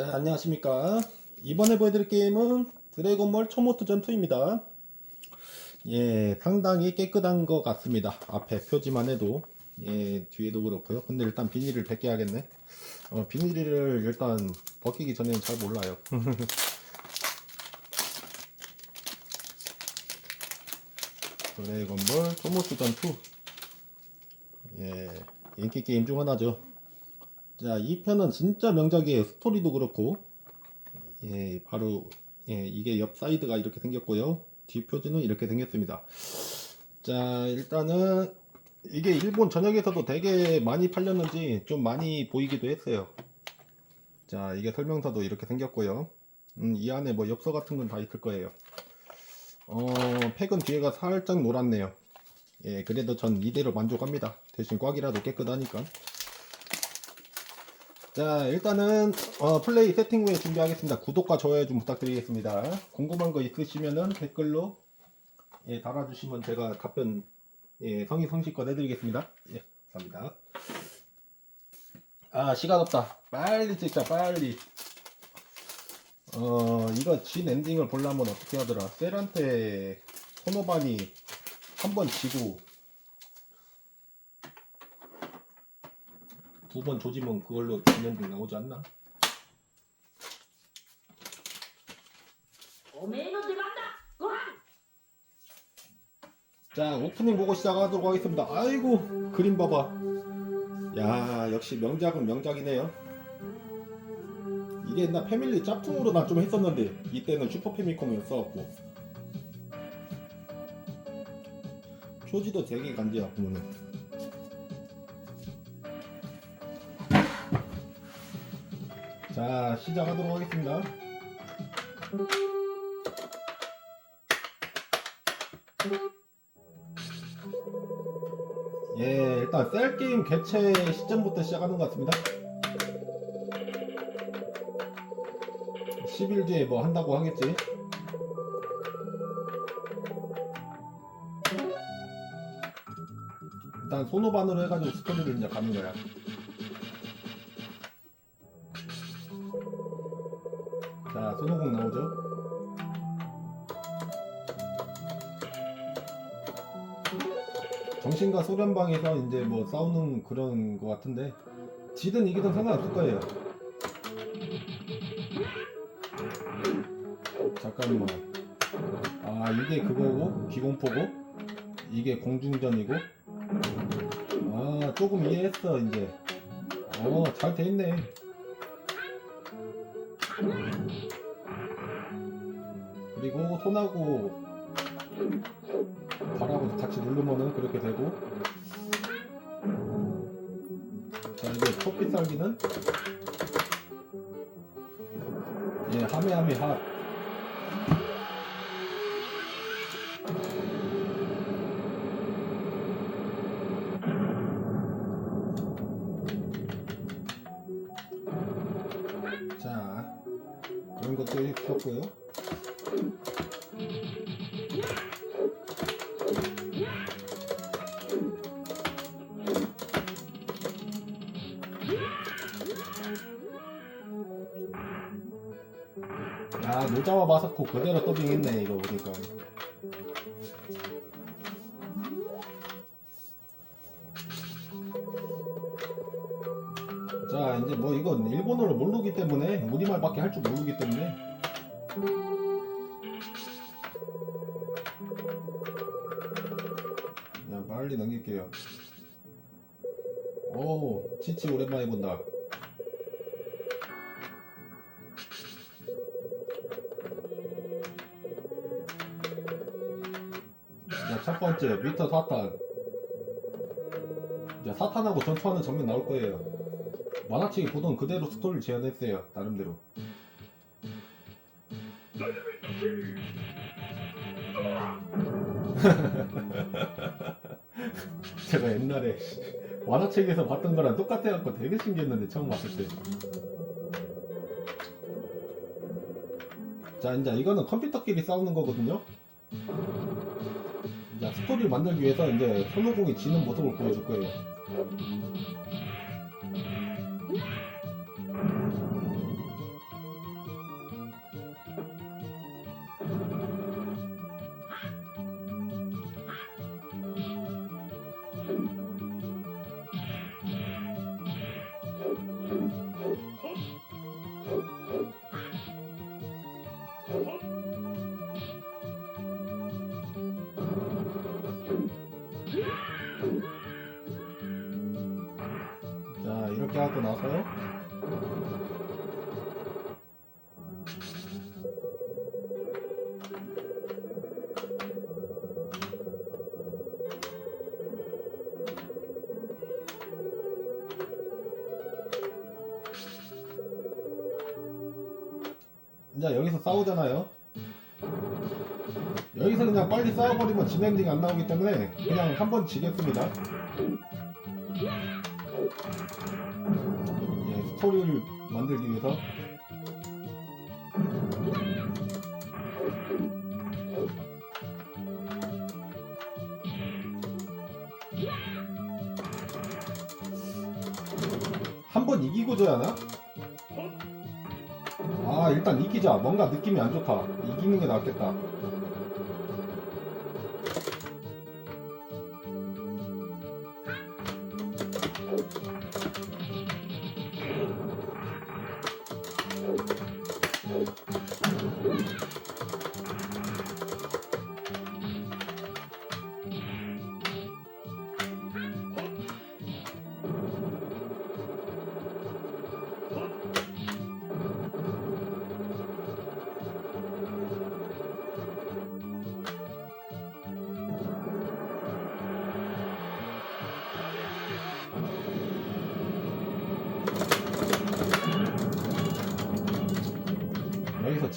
자, 안녕하십니까. 이번에 보여드릴 게임은 드래곤볼 초모트전 2입니다. 예, 상당히 깨끗한 것 같습니다. 앞에 표지만 해도. 예, 뒤에도 그렇고요. 근데 일단 비닐을 벗겨야겠네. 어, 비닐을 일단 벗기기 전에는 잘 몰라요. 드래곤볼 초모트전 2. 예, 인기 게임 중 하나죠. 자, 이 편은 진짜 명작이에요. 스토리도 그렇고. 예, 바로, 예, 이게 옆 사이드가 이렇게 생겼고요. 뒷표지는 이렇게 생겼습니다. 자, 일단은, 이게 일본 전역에서도 되게 많이 팔렸는지 좀 많이 보이기도 했어요. 자, 이게 설명서도 이렇게 생겼고요. 음, 이 안에 뭐 엽서 같은 건 다 있을 거예요. 어, 팩은 뒤에가 살짝 노랗네요. 예, 그래도 전 이대로 만족합니다. 대신 꽉이라도 깨끗하니까. 자 일단은 어, 플레이 세팅 후에 준비하겠습니다. 구독과 좋아요 좀 부탁드리겠습니다. 궁금한 거 있으시면은 댓글로 예, 달아주시면 제가 답변 예, 성의 성실껏 해드리겠습니다. 예 감사합니다. 아 시간 없다. 빨리 찍자 빨리. 어 이거 진 엔딩을 보려면 어떻게 하더라? 셀한테 코노반이 한 번 지고 두 번 조지면 그걸로 기념도 나오지 않나? 오메이노 들어간다. 자 오프닝 보고 시작하도록 하겠습니다. 아이고 그림 봐봐. 야 역시 명작은 명작이네요. 이게 옛날 패밀리 짝퉁으로 난 좀 했었는데 이때는 슈퍼 패미컴이었어갖고 표지도 되게 간지야 보면은. 자 시작하도록 하겠습니다 예, 일단 셀 게임 개최 시점부터 시작하는 것 같습니다. 10일 뒤에 뭐 한다고 하겠지. 일단 손오반으로 해가지고 스토리를 이제 가는 거야. 자, 손오공 나오죠. 정신과 소련방에서 이제 뭐 싸우는 그런 거 같은데 지든 이기든 상관없을 거예요. 잠깐만. 아 이게 그거고 기공포고 이게 공중전이고 아 조금 이해했어 이제. 어잘 돼 있네. 그리고 손하고 발하고 같이 누르면은 그렇게 되고. 자 이게 커피 썰기는? 예 하메하메 핫 자, 그런 것도 있었고요. 아 노자와 마사코 그대로 더빙했네 이거 보니까. 자 이제 뭐 이건 일본어를 모르기 때문에 우리말밖에 할 줄 모르기 때문에 빨리 넘길게요 오 치치 오랜만에 본다 자, 첫 번째 미터 사탄. 이제 사탄하고 전투하는 장면 나올 거예요. 만화책에 보던 그대로 스토리를 재현했어요. 나름대로. 제가 옛날에 만화책에서 봤던 거랑 똑같아갖고 되게 신기했는데 처음 봤을 때. 자 이제 이거는 컴퓨터끼리 싸우는 거거든요. 자, 스토리를 만들기 위해서 이제 손오공이 지는 모습을 보여줄 거예요. 자 이렇게 하고 나서 이제 여기서 싸우잖아요. 여기서 그냥 빨리 싸워버리면 진행딩 안 나오기 때문에 그냥 한 번 지겠습니다. 예, 스토리를 만들기 위해서? 한 번 이기고 져야 하나? 아 일단 이기자. 뭔가 느낌이 안 좋다. 이기는 게 낫겠다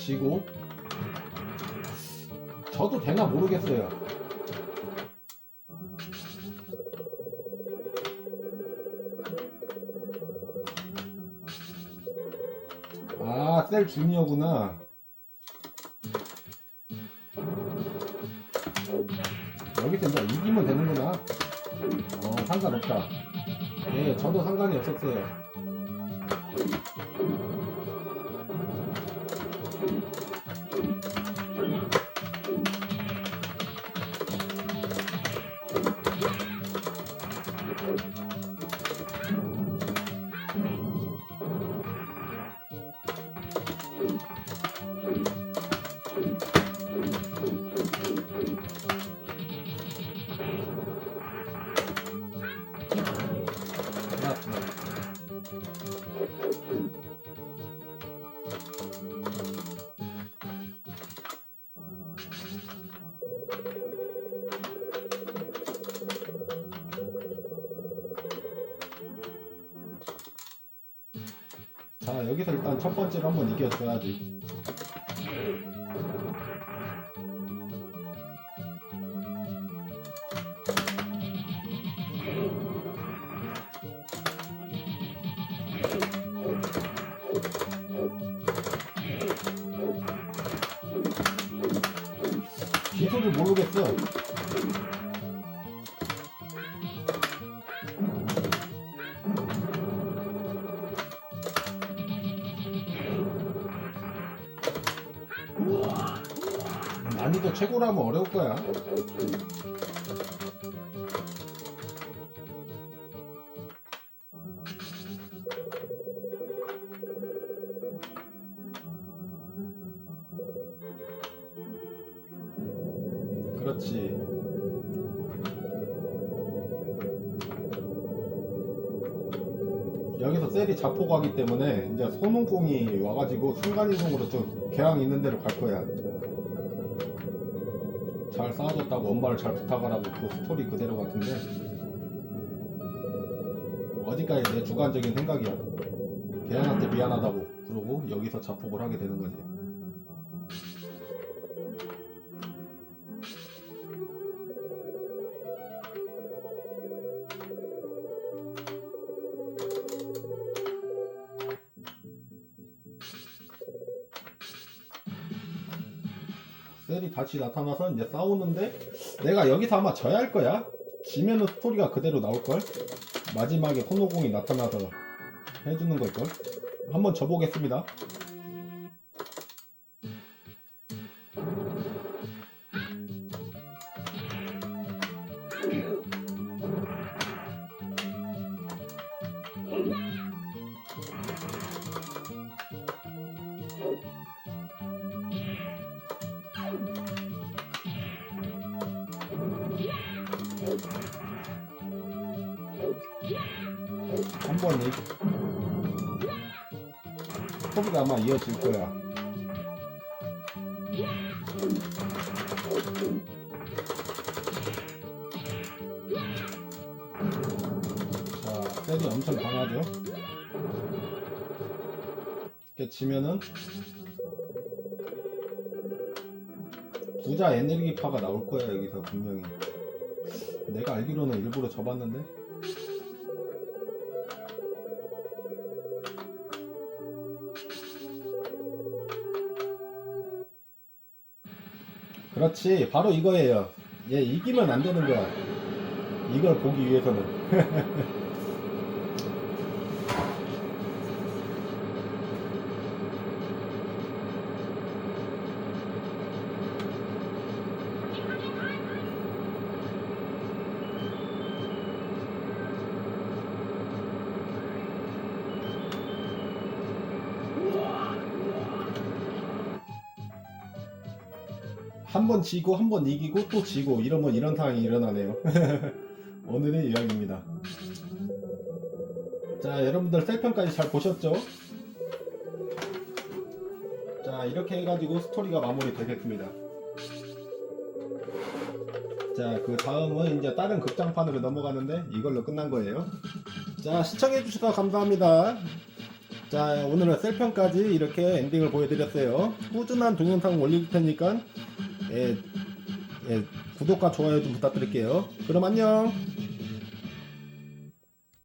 지고 저도 되나 모르겠어요 아, 셀 주니어구나. 여기서 이제 이기면 되는구나. 어, 상관없다. 예, 저도 상관이 없었어요. 여기서 일단 첫 번째로 한번 이겨줘야지. 기술을 모르겠어 난이도 최고라면 어려울 거야 여기서 셀이 자포가기 때문에 이제 손오공이 와가지고 순간이동으로 좀 개항 있는 데로 갈 거야. 잘 싸워줬다고 엄마를 잘 부탁하라고 그 스토리 그대로 같은데 어디까지 내 주관적인 생각이야. 개항한테 미안하다고 그러고 여기서 자폭을 하게 되는 거지. 다시 나타나서 이제 싸우는데 내가 여기서 아마 져야 할 거야. 지면은 스토리가 그대로 나올 걸. 마지막에 혼호공이 나타나서 해주는 걸 걸. 한번 져보겠습니다. 스토리가 아마 이어질 거야. 자 셀이 엄청 강하죠? 이렇게 치면은 부자 에너지파가 나올 거야 여기서 분명히. 내가 알기로는 일부러 접었는데 그렇지. 바로 이거예요. 얘 이기면 안 되는 거야. 이걸 보기 위해서는 한 번 지고 한 번 이기고 또 지고 이러면 이런 상황이 일어나네요. 오늘의 이야기입니다. 자 여러분들 셀편까지 잘 보셨죠? 자 이렇게 해가지고 스토리가 마무리 되겠습니다. 자 그 다음은 이제 다른 극장판으로 넘어가는데 이걸로 끝난 거예요. 자 시청해주셔서 감사합니다. 자 오늘은 셀편까지 이렇게 엔딩을 보여드렸어요. 꾸준한 동영상 올릴 테니까 예, 예, 구독과 좋아요 좀 부탁드릴게요. 그럼 안녕